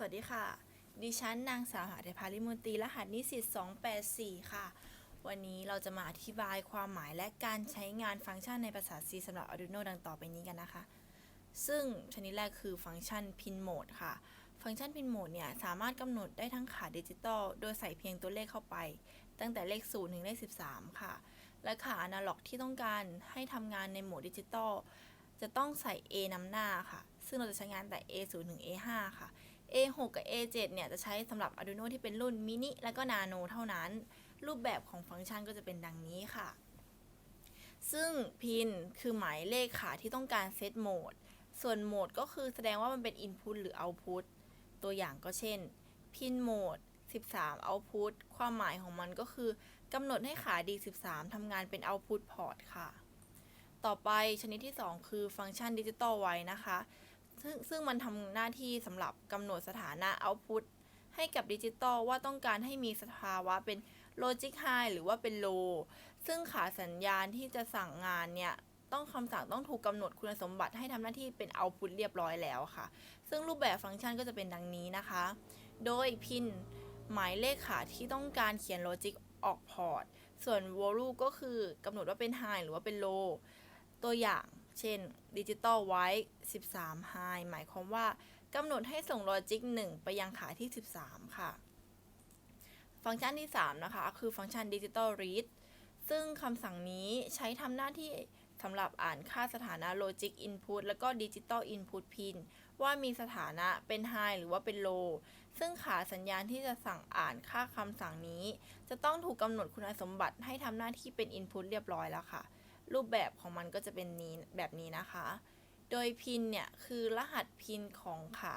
สวัสดีค่ะ ดิฉันนางสาวหาไทพาริมูตีรหัสนิสิต 284 ค่ะ วันนี้เราจะมาอธิบายความหมายและการใช้งานฟังก์ชันในภาษา C สำหรับ Arduino ดังต่อไปนี้กันนะคะ ซึ่งชนิดแรกคือฟังก์ชัน Pin Mode ค่ะ ฟังก์ชัน Pin Mode เนี่ย สามารถกำหนดได้ทั้งขาดิจิตอล โดยใส่เพียงตัวเลขเข้าไป ตั้งแต่เลข 0 ถึงเลข 13 ค่ะ และขาอนาล็อกที่ต้องการให้ทำงานในโหมดดิจิตอลจะต้องใส่ A นำหน้าค่ะ ซึ่งเราจะใช้งานแต่ A0 ถึง A5 ค่ะ A6 กับ A7 เนี่ยจะใช้สำหรับ Arduino ที่เป็นรุ่นมินิและก็นาโนเท่านั้น รูปแบบของฟังก์ชันก็จะเป็นดังนี้ค่ะ ซึ่งพินคือหมายเลขขาที่ต้องการเซตโหมด ส่วนโหมดก็คือแสดงว่ามันเป็น Input หรือ Output ตัวอย่างก็เช่น พินโหมด 13 Output ความหมายของมันก็คือกำหนดให้ขา D13 ทำงานเป็น Output Port ค่ะ ต่อไปชนิดที่ 2 คือฟังก์ชันดิจิตอลไว้นะคะ ซึ่งซึ่งมันทำหน้าที่สำหรับกำหนดสถานะ output ให้กับดิจิตอลว่าต้องการให้มีสภาวะเป็น logic high หรือว่าเป็น low ซึ่งขาสัญญาณที่จะสั่งงานเนี่ย ต้องคำสั่งต้องถูกกำหนดคุณสมบัติให้ทำหน้าที่เป็น output เรียบร้อยแล้วค่ะ ซึ่งรูปแบบฟังก์ชันก็จะเป็นดังนี้นะคะ โดยพินหมายเลขขาที่ต้องการเขียน logic ออกพอร์ต ส่วน value ก็คือกำหนดว่าเป็น high หรือว่าเป็น low ตัวอย่าง เช่น Digital White 13 High หมายความว่ากำหนดให้ส่ง Logic 1ไปยังขาที่ 13 ค่ะ ฟังก์ชันที่ 3 นะคะ คือฟังก์ชัน Digital Read ซึ่งคำสั่งนี้ใช้ทำหน้าที่สำหรับอ่านค่าสถานะ Logic Input แล้วก็ Digital Input Pin ว่ามีสถานะเป็น High หรือว่าเป็น Low ซึ่งขาสัญญาณที่จะสั่งอ่านค่าคำสั่งนี้ จะต้องถูกกำหนดคุณสมบัติให้ทำหน้าที่เป็น Input เรียบร้อยแล้วค่ะ รูปแบบของมันก็จะเป็นนี้แบบนี้นะคะ โดยพินเนี่ย คือรหัสพินของขา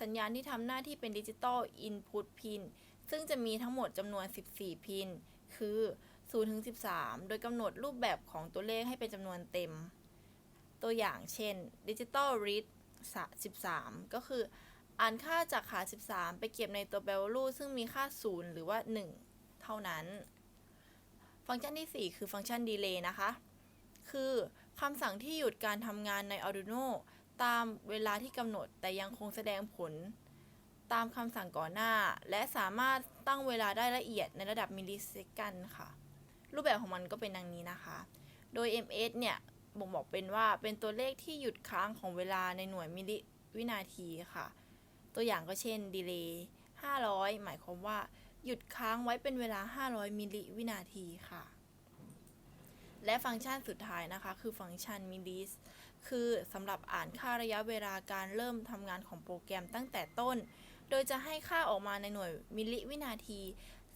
สัญญาณที่ทำหน้าที่เป็นดิจิตอลอินพุตพินซึ่งจะมีทั้งหมดจำนวน 14 พิน คือ 0 ถึง 13 โดยกำหนดรูปแบบของตัวเลขให้เป็นจำนวนเต็ม ตัวอย่างเช่น Digital Read 13 ก็คือ อ่านค่าจากขา 13 ไปเก็บในตัว value ซึ่งมีค่า 0 หรือว่า 1 เท่านั้น ฟังก์ชันที่ 4 คือฟังก์ชัน delay นะคะ คือคำสั่งที่หยุดการทำงานใน Arduino ตามเวลาที่กำหนดแต่ยังคงแสดงผล ตามคำสั่งก่อนหน้า และสามารถตั้งเวลาได้ละเอียดในระดับมิลลิเซกันค่ะ รูปแบบของมันก็เป็นดังนี้นะคะ โดย ms เนี่ยบ่งบอกเป็นว่าเป็นตัวเลขที่หยุดค้างของเวลาในหน่วยมิลลิวินาทีค่ะ ตัวอย่างก็เช่น delay 500 หมายความว่า หยุดค้างไว้เป็นเวลา 500 มิลลิวินาทีค่ะ และฟังก์ชันสุดท้ายนะคะ คือฟังก์ชัน milis คือสำหรับอ่านค่าระยะเวลาการเริ่มทำงานของโปรแกรมตั้งแต่ต้น โดยจะให้ค่าออกมาในหน่วยมิลลิวินาที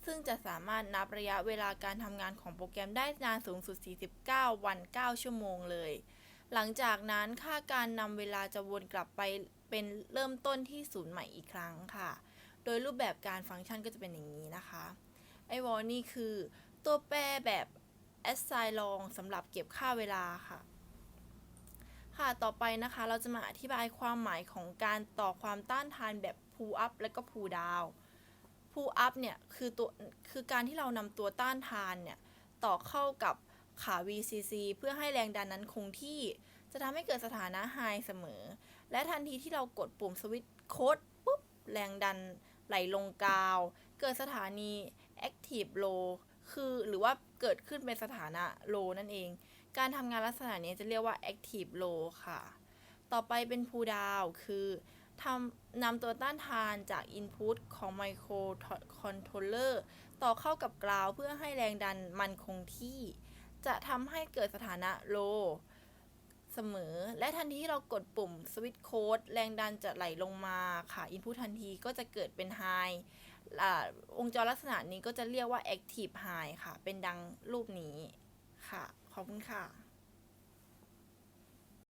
ซึ่งจะสามารถนับระยะเวลาการทำงานของโปรแกรมได้นานสูงสุด 49 วัน 9 ชั่วโมงเลย หลังจากนั้นค่าการนำเวลาจะวนกลับไปเป็นเริ่มต้นที่ศูนย์ใหม่อีกครั้งค่ะ โดยรูปแบบการฟังก์ชันก็จะเป็นอย่างนี้นะคะไอวอลนี่คือตัวแปรแบบ assign long สำหรับเก็บค่าเวลาค่ะ ค่ะ ต่อไปนะคะเราจะมาอธิบายความหมายของการต่อความต้านทานแบบ pull up และก็ pull down pull up เนี่ยคือตัวคือการที่เรานำตัวต้านทานเนี่ยต่อเข้ากับขา VCC เพื่อให้แรงดันนั้นคงที่ จะทำให้เกิดสถานะ high เสมอ และทันทีที่เรากดปุ่มสวิตช์โค้ดปุ๊บ แรงดันไหลลงกาว เกิดสถานี active low คือหรือว่าเกิดขึ้นเป็นสถานะ low นั่นเอง การทำงานลักษณะนี้จะเรียกว่า active low ค่ะ ต่อไปเป็น pull down คือทำนำตัวต้านทานจาก input ของ microcontroller ต่อเข้ากับกราวเพื่อให้แรงดันมันคงที่ จะทำให้เกิดสถานะ low เสมอ และทันทีที่เรากดปุ่ม switch code แรงดันจะไหลลงมาค่ะ input ทันทีก็จะเกิดเป็น high อ่าวงจรลักษณะนี้ก็จะเรียกว่า active high ค่ะ เป็นดังรูปนี้ค่ะ ขอบคุณค่ะ